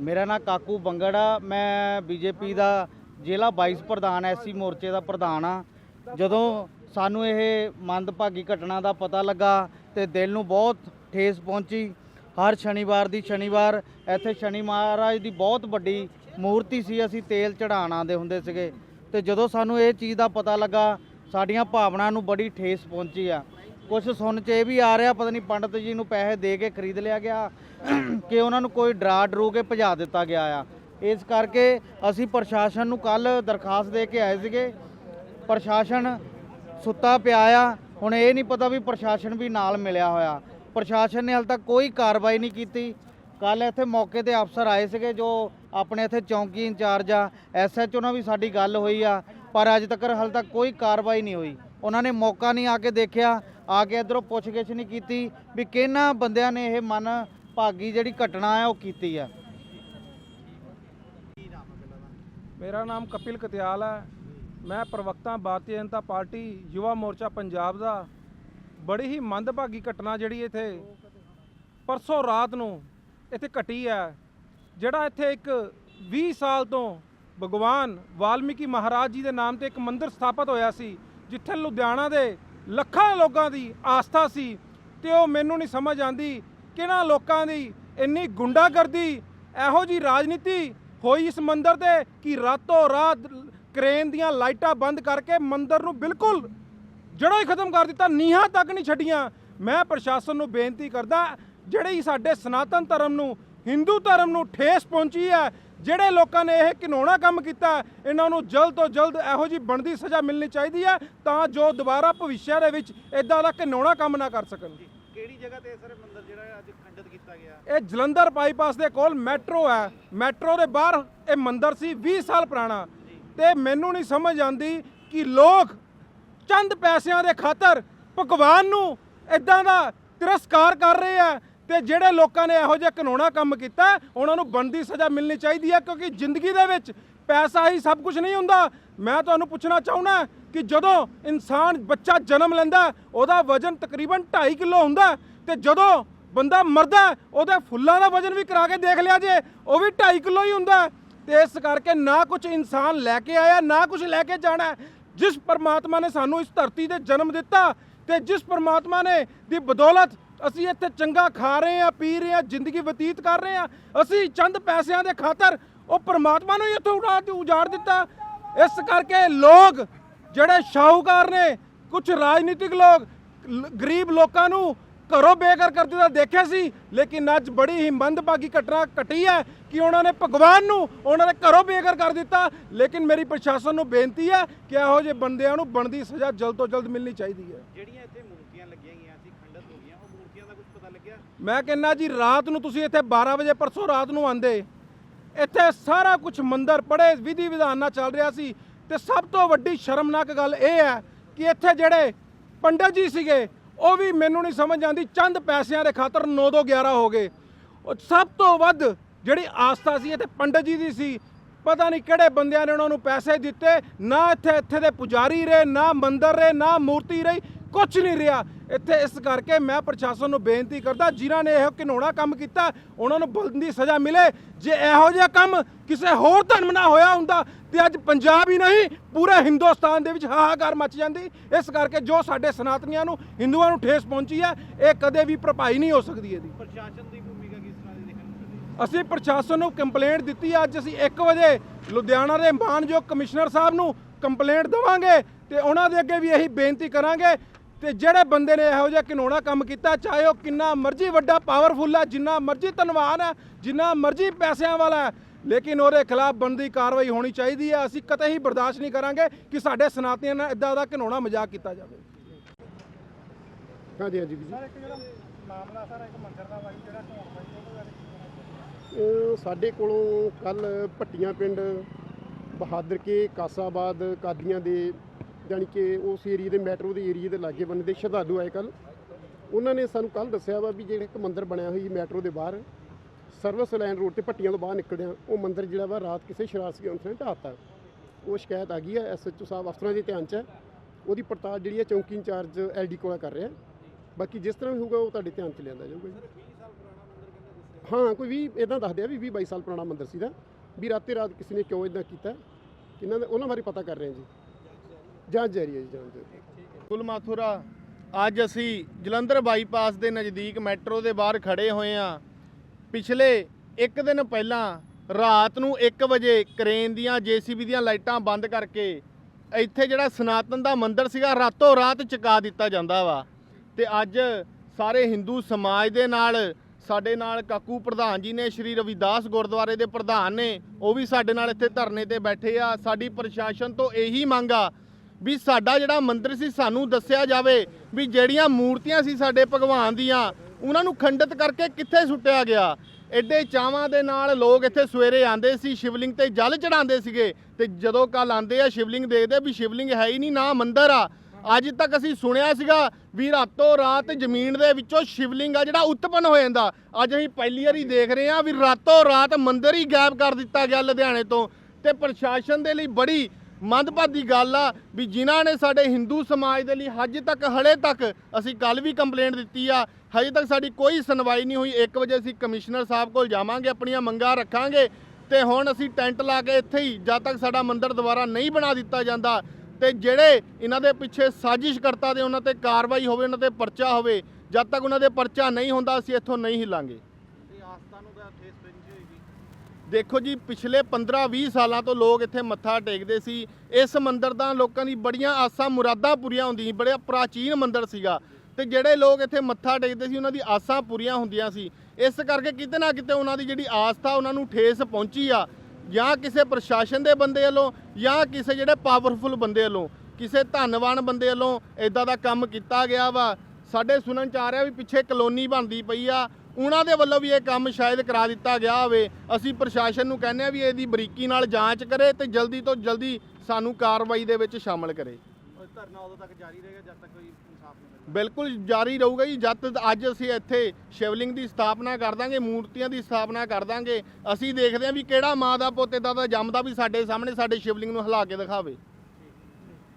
ਮੇਰਾ ਨਾਮ ਕਾਕੂ ਬੰਗੜ ਆ। ਮੈਂ ਬੀਜੇਪੀ ਦਾ ਜ਼ਿਲ੍ਹਾ ਵਾਈਸ ਪ੍ਰਧਾਨ, ਐਸਸੀ ਮੋਰਚੇ ਦਾ ਪ੍ਰਧਾਨ ਆ। ਜਦੋਂ ਸਾਨੂੰ ਇਹ ਮੰਦਭਾਗੀ ਘਟਨਾ ਦਾ ਪਤਾ ਲੱਗਾ ਤੇ ਦਿਲ ਨੂੰ ਬਹੁਤ ਠੇਸ ਪਹੁੰਚੀ। ਹਰ ਸ਼ਨੀਵਾਰ ਦੀ ਸ਼ਨੀਵਾਰ, ਇੱਥੇ ਸ਼ਨੀ ਮਹਾਰਾਜ ਦੀ ਬਹੁਤ ਵੱਡੀ ਮੂਰਤੀ ਸੀ। ਅਸੀਂ ਤੇਲ ਚੜਾਉਣ ਆਉਂਦੇ ਹੁੰਦੇ ਸੀਗੇ। ਤੇ ਜਦੋਂ ਸਾਨੂੰ ਇਹ ਚੀਜ਼ ਦਾ ਪਤਾ ਲੱਗਾ, ਸਾਡੀਆਂ ਭਾਵਨਾ ਨੂੰ ਬੜੀ ਠੇਸ ਪਹੁੰਚੀ ਆ। ਕੁਝ ਸੁਣ ਚ ਇਹ ਵੀ ਆ ਰਿਹਾ, ਪਤਾ ਨਹੀਂ ਪੰਡਤ ਜੀ ਨੂੰ ਪੈਸੇ ਦੇ ਕੇ ਖਰੀਦ ਲਿਆ ਗਿਆ, ਕਿ ਉਹਨਾਂ ਨੂੰ ਕੋਈ ਡਰਾ ਡਰੂ ਕੇ ਭਜਾ ਦਿੱਤਾ ਗਿਆ ਆ। ਇਸ ਕਰਕੇ ਅਸੀਂ ਪ੍ਰਸ਼ਾਸਨ ਨੂੰ ਕੱਲ ਦਰਖਾਸਤ ਦੇ ਕੇ ਆਏ ਸੀਗੇ, ਪ੍ਰਸ਼ਾਸਨ ਸੁੱਤਾ ਪਿਆ ਆ, ਹੁਣ ਇਹ ਨਹੀਂ ਪਤਾ ਵੀ ਪ੍ਰਸ਼ਾਸਨ ਵੀ ਨਾਲ ਮਿਲਿਆ ਹੋਇਆ। ਪ੍ਰਸ਼ਾਸਨ ਨੇ ਹਾਲ ਤੱਕ ਕੋਈ ਕਾਰਵਾਈ ਨਹੀਂ ਕੀਤੀ। ਕੱਲ ਇੱਥੇ ਮੌਕੇ ਤੇ ਅਫਸਰ ਆਏ ਸੀਗੇ ਜੋ ਆਪਣੇ ਇੱਥੇ ਚੌਂਕੀ ਇੰਚਾਰਜ ਆ ਐਸਐਚਓ ਨਾਲ ਵੀ ਸਾਡੀ ਗੱਲ ਹੋਈ ਆ, ਪਰ ਅੱਜ ਤੱਕ ਹਾਲ ਤੱਕ ਕੋਈ ਕਾਰਵਾਈ ਨਹੀਂ ਹੋਈ। ਉਹਨਾਂ ਨੇ ਮੌਕਾ ਨਹੀਂ ਆ ਕੇ ਦੇਖਿਆ। ਆ ਕੇ ਇਧਰੋਂ ਪੁੱਛਗਿੱਛ ਨਹੀਂ ਕੀਤੀ ਵੀ ਕਿਹਨਾਂ ਬੰਦਿਆਂ ਨੇ ਇਹ ਮਨ ਭਾਗੀ ਜਿਹੜੀ ਘਟਨਾ ਹੈ ਉਹ ਕੀਤੀ ਹੈ। ਮੇਰਾ ਨਾਮ ਕਪਿਲ ਕਤਿਆਲ ਹੈ। ਮੈਂ ਪ੍ਰਵਕਤਾ ਭਾਰਤੀ ਜਨਤਾ ਪਾਰਟੀ ਯੁਵਾ ਮੋਰਚਾ ਪੰਜਾਬ ਦਾ। ਬੜੀ ਹੀ ਮੰਦਭਾਗੀ ਘਟਨਾ ਜਿਹੜੀ ਇੱਥੇ ਪਰਸੋਂ ਰਾਤ ਨੂੰ ਇੱਥੇ ਘਟੀ ਹੈ, ਜਿਹੜਾ ਇੱਥੇ ਇੱਕ 20 ਸਾਲ ਤੋਂ ਭਗਵਾਨ ਵਾਲਮੀਕੀ ਮਹਾਰਾਜ ਜੀ ਦੇ ਨਾਮ ਤੇ ਇੱਕ ਮੰਦਿਰ ਸਥਾਪਿਤ ਹੋਇਆ ਸੀ। ਜਿੱਥੇ ਲੁਧਿਆਣਾ ਦੇ ਲੱਖਾਂ ਲੋਕਾਂ ਦੀ ਆਸਥਾ ਸੀ ਤੇ ਉਹ ਮੈਨੂੰ ਨਹੀਂ ਸਮਝ ਆਂਦੀ ਕਿਹਨਾਂ ਲੋਕਾਂ ਦੀ ਇੰਨੀ ਗੁੰਡਾਗਰਦੀ, ਇਹੋ ਜੀ ਰਾਜਨੀਤੀ ਹੋਈ ਇਸ ਮੰਦਰ ਤੇ ਕਿ ਰਾਤੋਂ ਰਾਤ ਕ੍ਰੇਨ ਦੀਆਂ ਲਾਈਟਾਂ ਬੰਦ ਕਰਕੇ ਮੰਦਰ ਨੂੰ ਬਿਲਕੁਲ ਜੜ੍ਹੋਂ ਹੀ ਖਤਮ ਕਰ ਦਿੱਤਾ, ਨੀਹਾਂ ਤੱਕ ਨਹੀਂ ਛੱਡੀਆਂ। ਮੈਂ ਪ੍ਰਸ਼ਾਸਨ ਨੂੰ ਬੇਨਤੀ ਕਰਦਾ, ਜਿਹੜੇ ਸਾਡੇ ਸਨਾਤਨ ਧਰਮ ਨੂੰ, ਹਿੰਦੂ ਧਰਮ ਨੂੰ ਠੇਸ ਪਹੁੰਚੀ ਹੈ ਜਿਹੜੇ ਲੋਕਾਂ ਨੇ ਇਹ ਘਿਨੌਣਾ ਕੰਮ ਕੀਤਾ ਇਹਨਾਂ ਨੂੰ ਜਲਦ ਤੋਂ ਜਲਦ ਇਹੋ ਜੀ ਬਣਦੀ ਸਜ਼ਾ ਮਿਲਣੀ ਚਾਹੀਦੀ ਹੈ ਤਾਂ ਜੋ ਦੁਬਾਰਾ ਭਵਿੱਖ ਦੇ ਵਿੱਚ ਇਦਾਂ ਦਾ ਘਿਨੌਣਾ ਕੰਮ ਨਾ ਕਰ ਸਕਣ। ਕਿਹੜੀ ਜਗ੍ਹਾ ਤੇ ਸਰ ਮੰਦਿਰ ਜਿਹੜਾ ਅੱਜ ਖੰਡਿਤ ਕੀਤਾ ਗਿਆ? ਇਹ ਜਲੰਧਰ ਬਾਈਪਾਸ ਦੇ ਕੋਲ ਮੈਟਰੋ ਹੈ। ਮੈਟਰੋ ਦੇ ਬਾਹਰ ਇਹ ਮੰਦਿਰ ਸੀ 20 ਸਾਲ ਪੁਰਾਣਾ। ਤੇ ਮੈਨੂੰ ਨਹੀਂ ਸਮਝ ਆਂਦੀ ਕਿ ਲੋਕ ਚੰਦ ਪੈਸਿਆਂ ਦੇ ਖਾਤਰ ਭਗਵਾਨ ਨੂੰ ਇਦਾਂ ਦਾ ਤਿਰਸਕਾਰ ਕਰ ਰਹੇ ਆ ਤੇ ਜਿਹੜੇ ਲੋਕਾਂ ਨੇ ਇਹੋ ਜਿਹਾ ਕਾਨੂੰਨਾ ਕੰਮ ਕੀਤਾ, ਉਹਨਾਂ ਨੂੰ ਬਣਦੀ ਸਜ਼ਾ ਮਿਲਣੀ ਚਾਹੀਦੀ ਹੈ, ਕਿਉਂਕਿ ਜ਼ਿੰਦਗੀ ਦੇ ਵਿੱਚ ਪੈਸਾ ਹੀ ਸਭ ਕੁਝ ਨਹੀਂ ਹੁੰਦਾ ਮੈਂ ਤੁਹਾਨੂੰ ਪੁੱਛਣਾ ਚਾਹੁੰਦਾ ਕਿ ਜਦੋਂ ਇਨਸਾਨ ਬੱਚਾ ਜਨਮ ਲੈਂਦਾ, ਉਹਦਾ ਵਜ਼ਨ ਤਕਰੀਬਨ 2.5 ਕਿਲੋ ਹੁੰਦਾ ਹੈ ਤੇ ਜਦੋਂ ਬੰਦਾ ਮਰਦਾ, ਉਹਦੇ ਫੁੱਲਾਂ ਦਾ ਵਜ਼ਨ ਵੀ ਕਰਾ ਕੇ ਦੇਖ ਲਿਆ ਜੇ, ਉਹ ਵੀ 2.5 ਕਿਲੋ ਹੀ ਹੁੰਦਾ ਹੈ। ਤੇ ਇਸ ਕਰਕੇ ਨਾ ਕੁਝ ਇਨਸਾਨ ਲੈ ਕੇ ਆਇਆ, ਨਾ ਕੁਝ ਲੈ ਕੇ ਜਾਣਾ ਜਿਸ ਪਰਮਾਤਮਾ ਨੇ ਸਾਨੂੰ ਇਸ ਧਰਤੀ ਤੇ ਜਨਮ ਦਿੱਤਾ ਤੇ ਜਿਸ ਪਰਮਾਤਮਾ ਨੇ ਦੀ ਬਦੌਲਤ ਅਸੀਂ ਇੱਥੇ ਚੰਗਾ ਖਾ ਰਹੇ ਆ ਪੀ ਰਹੇ ਆ ਜ਼ਿੰਦਗੀ ਬਤੀਤ ਕਰ ਰਹੇ ਆ ਅਸੀਂ ਚੰਦ ਪੈਸਿਆਂ ਦੇ ਖਾਤਰ ਉਹ ਪਰਮਾਤਮਾ ਨੂੰ ਹੀ ਇੱਥੋਂ ਉਡਾ ਉਜਾੜ ਦਿੱਤਾ। ਇਸ ਕਰਕੇ ਲੋਕ ਜਿਹੜੇ ਸ਼ਾਹੂਕਾਰ ਨੇ ਕੁਝ ਰਾਜਨੀਤਿਕ ਲੋਕ ਗਰੀਬ ਲੋਕਾਂ ਨੂੰ ਘਰੋਂ ਬੇਘਰ ਕਰ ਦਿੱਤਾ, ਦੇਖਿਆ ਸੀ। ਲੇਕਿਨ ਅੱਜ ਬੜੀ ਹੀ ਮੰਦਭਾਗੀ ਘਟਨਾ ਘਟੀ ਹੈ ਕਿ ਉਹਨਾਂ ਨੇ ਭਗਵਾਨ ਨੂੰ ਉਹਨਾਂ ਦੇ ਘਰੋਂ ਬੇਘਰ ਕਰ ਦਿੱਤਾ। ਲੇਕਿਨ ਮੇਰੀ ਪ੍ਰਸ਼ਾਸਨ ਨੂੰ ਬੇਨਤੀ ਹੈ ਕਿ ਇਹੋ ਜਿਹੇ ਬੰਦਿਆਂ ਨੂੰ ਬਣਦੀ ਸਜ਼ਾ ਜਲਦ ਤੋਂ ਜਲਦ ਮਿਲਣੀ ਚਾਹੀਦੀ ਹੈ। ਜਿਹੜੀਆਂ ਇੱਥੇ ਮੂਰਤੀਆਂ ਲੱਗੀਆਂ ਗਈਆਂ ਸੀ ਖੰਡਿਤ ਹੋ ਗਈਆਂ ਉਹ ਮੂਰਤੀਆਂ ਦਾ ਕੁਝ ਪਤਾ ਲੱਗਿਆ ਮੈਂ ਕਹਿੰਦਾ ਜੀ, ਰਾਤ ਨੂੰ ਤੁਸੀਂ ਇੱਥੇ 12 ਵਜੇ ਪਰਸੋਂ ਰਾਤ ਨੂੰ ਆਂਦੇ ਇੱਥੇ ਸਾਰਾ ਕੁਝ ਮੰਦਰ ਪੜੇ ਵਿਧੀ ਵਿਧਾਨ ਨਾਲ ਚੱਲ ਰਿਹਾ ਸੀ। ਤੇ ਸਭ ਤੋਂ ਵੱਡੀ ਸ਼ਰਮਨਾਕ ਗੱਲ ਇਹ ਹੈ ਕਿ ਇੱਥੇ ਜਿਹੜੇ ਪੰਡਤ ਜੀ ਸੀਗੇ, ਉਹ ਵੀ ਮੈਨੂੰ ਨਹੀਂ ਸਮਝ ਆਉਂਦੀ, ਚੰਦ ਪੈਸਿਆਂ ਦੇ ਖਾਤਰ 9 ਤੋਂ 11 ਹੋ ਗਏ। ਉਹ ਸਭ ਤੋਂ ਵੱਧ ਜਿਹੜੀ ਆਸਥਾ ਸੀ, ਇੱਥੇ ਪੰਡਤ ਜੀ ਦੀ ਸੀ। ਪਤਾ ਨਹੀਂ ਕਿਹੜੇ ਬੰਦਿਆਂ ਨੇ ਉਹਨਾਂ ਨੂੰ ਪੈਸੇ ਦਿੱਤੇ, ਨਾ ਇੱਥੇ ਇੱਥੇ ਦੇ ਪੁਜਾਰੀ ਰਹੇ, ਨਾ ਮੰਦਰ ਰਹੇ, ਨਾ ਮੂਰਤੀ ਰਹੀ। ਕੁਝ ਨਹੀਂ ਰਿਹਾ। ਇੱਥੇ ਇਸ ਕਰਕੇ ਮੈਂ ਪ੍ਰਸ਼ਾਸਨ ਨੂੰ ਬੇਨਤੀ ਕਰਦਾ ਜਿਨ੍ਹਾਂ ਨੇ ਇਹ ਘਿਨੌਣਾ ਕੰਮ ਕੀਤਾ ਉਹਨਾਂ ਨੂੰ ਬਲਦੀ ਸਜ਼ਾ ਮਿਲੇ। ਜੇ ਇਹੋ ਜਿਹਾ ਕੰਮ ਕਿਸੇ ਹੋਰ ਧਰਮ ਨਾਲ ਹੋਇਆ ਹੁੰਦਾ ਤੇ ਅੱਜ ਪੰਜਾਬ ਹੀ ਨਹੀਂ ਪੂਰੇ ਹਿੰਦੁਸਤਾਨ ਦੇ ਵਿੱਚ ਹਾਹਾਕਾਰ ਮਚ ਜਾਂਦੀ। ਇਸ ਕਰਕੇ ਜੋ ਸਾਡੇ ਸਨਾਤਨੀਆਂ ਨੂੰ ਹਿੰਦੂਆਂ ਨੂੰ ਠੇਸ ਪਹੁੰਚੀ ਹੈ ਇਹ ਕਦੇ ਵੀ ਭਰਪਾਈ ਨਹੀਂ ਹੋ ਸਕਦੀ ਇਹਦੀ। ਪ੍ਰਸ਼ਾਸਨ ਦੀ ਭੂਮਿਕਾ ਕਿਸ ਤਰ੍ਹਾਂ ਦੀ ਦੇਖਣ ਅਸੀਂ ਪ੍ਰਸ਼ਾਸਨ ਨੂੰ ਕੰਪਲੇਂਟ ਦਿੱਤੀ। ਅੱਜ ਅਸੀਂ 1 ਵਜੇ ਲੁਧਿਆਣਾ ਦੇ ਮਾਨਯੋਗ ਕਮਿਸ਼ਨਰ ਸਾਹਿਬ ਨੂੰ ਕੰਪਲੇਂਟ ਦੇਵਾਂਗੇ ਤੇ ਉਹਨਾਂ ਦੇ ਅੱਗੇ ਵੀ ਇਹੀ ਬੇਨਤੀ ਕਰਾਂਗੇ ਤੇ ਜਿਹੜੇ ਬੰਦੇ ਨੇ ਇਹੋ ਜਿਹਾ ਘਿਨੌਣਾ ਕੰਮ ਕੀਤਾ ਚਾਹੇ ਉਹ ਕਿੰਨਾ ਮਰਜ਼ੀ ਵੱਡਾ ਪਾਵਰਫੁੱਲ ਹੈ ਜਿੰਨਾ ਮਰਜ਼ੀ ਧਨਵਾਨ ਹੈ ਜਿੰਨਾ ਮਰਜ਼ੀ ਪੈਸਿਆਂ ਵਾਲਾ ਹੈ ਲੇਕਿਨ ਉਹਦੇ ਖਿਲਾਫ ਬਣਦੀ ਕਾਰਵਾਈ ਹੋਣੀ ਚਾਹੀਦੀ ਹੈ। ਅਸੀਂ ਕਦੇ ਹੀ ਬਰਦਾਸ਼ਤ ਨਹੀਂ ਕਰਾਂਗੇ ਕਿ ਸਾਡੇ ਸਨਾਤਨੀਆਂ ਨਾਲ ਇਦਾਂ ਦਾ ਘਿਨੌਣਾ ਮਜ਼ਾਕ ਕੀਤਾ ਜਾਵੇ। ਹਾਂਜੀ ਹਾਂਜੀ ਵੀਰ ਸਰ ਇੱਕ ਜਿਹੜਾ ਮਾਮਲਾ ਸਰ ਇੱਕ ਮੰਦਰ ਦਾ ਵਾਈ ਜਿਹੜਾ ਢੋਣ ਵਾਈ ਜੀ ਸਾਡੇ ਕੋਲੋਂ ਕੱਲ ਭੱਟੀਆਂ ਪਿੰਡ ਬਹਾਦਰ ਕੇ ਕਾਸਾਬਾਦ ਕਾਦੀਆਂ ਦੇ ਜਾਣੀ ਕਿ ਉਸ ਏਰੀਏ ਦੇ ਮੈਟਰੋ ਦੇ ਏਰੀਏ ਦੇ ਲਾਗੇ ਬੰਨੇ ਦੇ ਸ਼ਰਧਾਲੂ ਆਏ ਕੱਲ ਉਹਨਾਂ ਨੇ ਸਾਨੂੰ ਕੱਲ ਦੱਸਿਆ ਵਾ ਵੀ ਜਿਹੜਾ ਇੱਕ ਮੰਦਿਰ ਬਣਿਆ ਹੋਈ ਮੈਟਰੋ ਦੇ ਬਾਹਰ ਸਰਵਿਸ ਲਾਈਨ ਰੋਡ ਤੇ ਭੱਟੀਆਂ ਤੋਂ ਬਾਹਰ ਨਿਕਲਿਆ ਉਹ ਮੰਦਿਰ ਜਿਹੜਾ ਵਾ ਰਾਤ ਕਿਸੇ ਸ਼ਰਾਰਤੀ ਅੰਸਰ ਨੇ ਢਾਤਾ ਉਹ ਸ਼ਿਕਾਇਤ ਆ ਗਈ ਹੈ ਐਸਐਚਓ ਸਾਹਿਬ ਅਫਸਰਾਂ ਦੇ ਧਿਆਨ 'ਚ ਹੈ ਉਹਦੀ ਪੜਤਾਲ ਜਿਹੜੀ ਹੈ ਚੌਂਕੀ ਇੰਚਾਰਜ ਐਲਡੀ ਕੋਲ ਕਰ ਰਿਹਾ। ਬਾਕੀ ਜਿਸ ਤਰ੍ਹਾਂ ਵੀ ਹੋਊਗਾ ਉਹ ਤੁਹਾਡੇ ਧਿਆਨ 'ਚ ਲਿਆਂਦਾ ਜਾਊਗਾ ਜੀ। ਹਾਂ, ਕੋਈ ਵੀ ਇਦਾਂ ਦੱਸਦੇ ਆ ਵੀ 20 22 ਸਾਲ ਪੁਰਾਣਾ ਮੰਦਿਰ ਸੀਗਾ। ਵੀ ਰਾਤੇ ਰਾਤ ਕਿਸੇ ਨੇ ਕਿਉਂ ਇਦਾਂ ਕੀਤਾ ਇਹਨਾਂ ਦਾ, ਉਹਨਾਂ ਬਾਰੇ ਪਤਾ ਕਰ ਰਹੇ ਹਾਂ ਜੀ। ਜਾਂਚ ਜਾਰੀ ਹੈ ਜੀ, ਜਾਂਚ ਜਾਰੀ ਕੁਲ ਮਾਥੁਰਾ, ਅੱਜ ਅਸੀਂ ਜਲੰਧਰ ਬਾਈਪਾਸ ਦੇ ਨਜ਼ਦੀਕ ਮੈਟਰੋ ਦੇ ਬਾਹਰ ਖੜੇ ਹੋਏ ਹਾਂ। ਪਿਛਲੇ ਇੱਕ ਦਿਨ ਪਹਿਲਾਂ ਰਾਤ ਨੂੰ 1 ਵਜੇ ਕ੍ਰੇਨ ਦੀਆਂ ਜੀਸੀਬੀ ਦੀਆਂ ਲਾਈਟਾਂ ਬੰਦ ਕਰਕੇ ਇੱਥੇ ਜਿਹੜਾ ਸਨਾਤਨ ਦਾ ਮੰਦਿਰ ਸੀਗਾ, ਰਾਤੋਂ ਰਾਤ ਚੁਕਾ ਦਿੱਤਾ ਜਾਂਦਾ ਵਾ। ਤੇ ਅੱਜ ਸਾਰੇ ਹਿੰਦੂ ਸਮਾਜ ਦੇ ਨਾਲ, ਸਾਡੇ ਨਾਲ ਕਾਕੂ ਪ੍ਰਧਾਨ ਜੀ ਨੇ, ਸ਼੍ਰੀ ਰਵਿਦਾਸ ਗੁਰਦੁਆਰੇ ਦੇ ਪ੍ਰਧਾਨ ਨੇ, ਉਹ ਵੀ ਸਾਡੇ ਨਾਲ ਇੱਥੇ ਧਰਨੇ ਤੇ ਬੈਠੇ ਆ। ਸਾਡੀ ਪ੍ਰਸ਼ਾਸਨ ਤੋਂ ਇਹੀ ਮੰਗ ਆ ਵੀ ਸਾਡਾ ਜਿਹੜਾ ਮੰਦਿਰ ਸੀ, ਸਾਨੂੰ ਦੱਸਿਆ ਜਾਵੇ ਵੀ ਜਿਹੜੀਆਂ ਮੂਰਤੀਆਂ ਸੀ ਸਾਡੇ ਭਗਵਾਨ ਦੀਆਂ, ਉਹਨਾਂ ਨੂੰ ਖੰਡਿਤ ਕਰਕੇ ਕਿੱਥੇ ਸੁੱਟਿਆ ਗਿਆ? ਐਡੇ ਚਾਵਾਂ ਦੇ ਨਾਲ ਲੋਕ ਇੱਥੇ ਸਵੇਰੇ ਆਂਦੇ ਸੀ, ਸ਼ਿਵਲਿੰਗ ਤੇ ਜਲ ਚੜਾਉਂਦੇ ਸੀਗੇ ਤੇ ਜਦੋਂ ਕੱਲ ਆਂਦੇ ਆ, ਸ਼ਿਵਲਿੰਗ ਦੇਖਦੇ ਵੀ ਸ਼ਿਵਲਿੰਗ ਹੈ ਹੀ ਨਹੀਂ, ਨਾ ਮੰਦਿਰ ਆ। ਅੱਜ ਤੱਕ ਅਸੀਂ ਸੁਣਿਆ ਸੀਗਾ ਵੀ ਰਾਤੋਂ ਰਾਤ ਜ਼ਮੀਨ ਦੇ ਵਿੱਚੋਂ ਸ਼ਿਵਲਿੰਗ ਆ ਜਿਹੜਾ ਉਤਪੰਨ ਹੋ ਜਾਂਦਾ। ਅੱਜ ਅਸੀਂ ਪਹਿਲੀ ਵਾਰੀ ਦੇਖ ਰਹੇ ਹਾਂ ਵੀ ਰਾਤੋਂ ਰਾਤ ਮੰਦਿਰ ਹੀ ਗਾਇਬ ਕਰ ਦਿੱਤਾ ਗਿਆ ਲੁਧਿਆਣੇ ਤੋਂ ਤੇ ਪ੍ਰਸ਼ਾਸਨ ਦੇ ਲਈ ਬੜੀ ਮੰਦਭਾਗੀ ਗੱਲ ਆ ਵੀ ਜਿਨ੍ਹਾਂ ਨੇ ਸਾਡੇ ਹਿੰਦੂ ਸਮਾਜ ਦੇ ਲਈ ਹਜੇ ਤੱਕ, ਹਲੇ ਤੱਕ ਅਸੀਂ ਕੱਲ ਵੀ ਕੰਪਲੇਂਟ ਦਿੱਤੀ ਆ, ਹਜੇ ਤੱਕ ਸਾਡੀ ਕੋਈ ਸੁਣਵਾਈ ਨਹੀਂ ਹੋਈ। 1 ਵਜੇ ਅਸੀਂ ਕਮਿਸ਼ਨਰ ਸਾਹਿਬ ਕੋਲ ਜਾਵਾਂਗੇ, ਆਪਣੀਆਂ ਮੰਗਾਂ ਰੱਖਾਂਗੇ ਤੇ ਹੁਣ ਅਸੀਂ ਟੈਂਟ ਲਾ ਕੇ ਇੱਥੇ ਹੀ ਜਦ ਤੱਕ ਸਾਡਾ ਮੰਦਿਰ ਦੁਬਾਰਾ ਨਹੀਂ ਬਣਾ ਦਿੱਤਾ ਜਾਂਦਾ ਤੇ ਜਿਹੜੇ ਇਹਨਾਂ ਦੇ ਪਿੱਛੇ ਸਾਜ਼ਿਸ਼ ਕਰਤਾ ਦੇ ਉਹਨਾਂ ਤੇ ਕਾਰਵਾਈ ਹੋਵੇ, ਉਹਨਾਂ ਤੇ ਪਰਚਾ ਹੋਵੇ, ਜਦ ਤੱਕ ਉਹਨਾਂ ਦੇ ਪਰਚਾ ਨਹੀਂ ਹੁੰਦਾ, ਅਸੀਂ ਇੱਥੋਂ ਨਹੀਂ ਹਿੱਲਾਂਗੇ। ਇਹ ਆਸਥਾ ਨੂੰ ਤਾਂ ਠੇਸ ਦੇਖੋ ਜੀ, ਪਿਛਲੇ 15-20 ਸਾਲਾਂ ਤੋਂ ਲੋਕ ਇੱਥੇ ਮੱਥਾ ਟੇਕਦੇ ਸੀ। ਇਸ ਮੰਦਿਰ ਦਾ ਲੋਕਾਂ ਦੀ ਬੜੀਆਂ ਆਸਾਂ, ਮੁਰਾਦਾਂ ਪੂਰੀਆਂ ਹੁੰਦੀਆਂ ਸੀ, ਬੜਾ ਪ੍ਰਾਚੀਨ ਮੰਦਿਰ ਸੀਗਾ। ਤੇ ਜਿਹੜੇ ਲੋਕ ਇੱਥੇ ਮੱਥਾ ਟੇਕਦੇ ਸੀ, ਉਹਨਾਂ ਦੀ ਆਸਾਂ ਪੂਰੀਆਂ ਹੁੰਦੀਆਂ ਸੀ। ਇਸ ਕਰਕੇ ਕਿਤੇ ਨਾ ਕਿਤੇ ਉਹਨਾਂ ਦੀ ਜਿਹੜੀ ਆਸਥਾ, ਉਹਨਾਂ ਨੂੰ ਠੇਸ ਪਹੁੰਚੀ ਆ। ਜਾਂ ਕਿਸੇ ਪ੍ਰਸ਼ਾਸਨ ਦੇ ਬੰਦੇ ਵੱਲੋਂ, ਜਾਂ ਕਿਸੇ ਜਿਹੜੇ ਪਾਵਰਫੁਲ ਬੰਦੇ ਵੱਲੋਂ, ਕਿਸੇ ਧੰਨਵਾਨ ਬੰਦੇ ਵੱਲੋਂ ਇਦਾਂ ਦਾ ਕੰਮ ਕੀਤਾ ਗਿਆ ਵਾ। ਸਾਡੇ ਸੁਣਨ ਚ ਆ ਰਿਹਾ ਵੀ ਪਿੱਛੇ ਕਲੋਨੀ ਬਣਦੀ ਪਈ ਆ। ਉਹਨਾਂ ਦੇ ਵੱਲੋਂ ਵੀ ਇਹ ਕੰਮ ਸ਼ਾਇਦ ਕਰਾ ਦਿੱਤਾ ਗਿਆ ਹੋਵੇ। ਅਸੀਂ ਪ੍ਰਸ਼ਾਸਨ ਨੂੰ ਕਹਿੰਦੇ ਆ ਵੀ ਇਹਦੀ ਬਰੀਕੀ ਨਾਲ ਜਾਂਚ ਕਰੇ ਤੇ ਜਲਦੀ ਤੋਂ ਜਲਦੀ ਸਾਨੂੰ ਕਾਰਵਾਈ ਦੇ ਵਿੱਚ ਸ਼ਾਮਲ ਕਰੇ। ਧਰਨਾ ਉਦੋਂ ਤੱਕ ਜਾਰੀ ਰਹੇਗਾ ਜਦ ਤੱਕ ਕੋਈ ਇਨਸਾਫ ਨਹੀਂ ਮਿਲਦਾ ਬਿਲਕੁਲ ਜਾਰੀ ਰਹੂਗਾ ਜੀ। ਜਦ ਤੱਕ ਅੱਜ ਅਸੀਂ ਇੱਥੇ ਸ਼ਿਵਲਿੰਗ ਦੀ ਸਥਾਪਨਾ ਕਰ ਦਾਂਗੇ ਮੂਰਤੀਆਂ ਦੀ ਸਥਾਪਨਾ ਕਰ ਦਾਂਗੇ ਅਸੀਂ ਦੇਖਦੇ ਹਾਂ ਵੀ ਕਿਹੜਾ ਮਾਂ ਦਾ ਪੁੱਤ ਏਦਾਂ ਦਾ ਜੰਮਦਾ ਵੀ ਸਾਡੇ ਸਾਹਮਣੇ ਸਾਡੇ ਸ਼ਿਵਲਿੰਗ ਨੂੰ ਹਿਲਾ ਕੇ ਦਿਖਾਵੇ।